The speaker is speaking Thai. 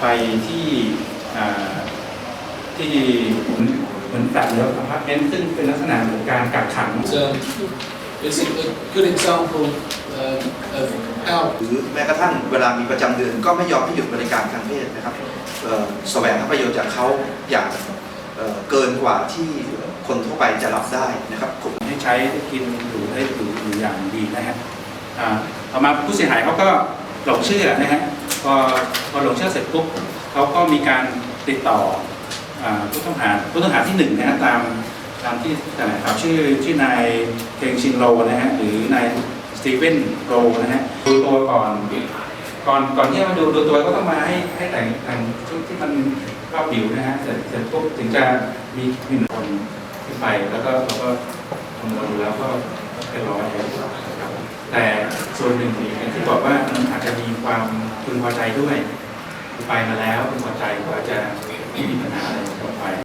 ไปที่อ่าที่เหมือนแบบเดียวอพาร์ตเมนต์ซึ่งเป็นลักษณะของการกักขัง So it's a a good example uh, of how หรือแม้กระทั่งเวลามีประจำเดือนก็ไม่ยอมให้หยุดบริการทางเพศนะครับเอ่อแสวงหาประโยชน์จากเขาอย่างเอ่อเกินกว่าที่คนทั่วไปจะรับได้นะครับผมให้ใช้ให้กินอยู่ได้อยู่อยู่อย่างดีนะฮะอ่าต่อมาผู้เสียหายเขาก็หลงเชื่อนะฮะ พอพอหลงเชื่อเสร็จปุ๊บเขาก็มีการติดต่อผู้ต้องหาผู้ต้องหาที่หนึ่งนะฮะตามตามที่แถลงข่าวชื่อชื่อนายเคงชินโรนะฮะหรือนายสตีเวนโรนะฮะดูตัวก่อนก่อนก่อนที่จะมาดูดูตัวก็ต้องมาให้ให้แต่งแต่งชุดที่มันรอบผิวนะฮะเสร็จเสร็จปุ๊บถึงจะมีมีหนึ่งคนขึ้นไปแล้วก็เราก็คำนวณดูแล้วก็เป็นร้อยแล้วแต่ส่วนหนึ่งอย่างที่บอกว่ามันอาจจะมีความ คุณพอใจด้วยคือไปมาแล้วคุณพอใจก็จะไม่มีปัญหา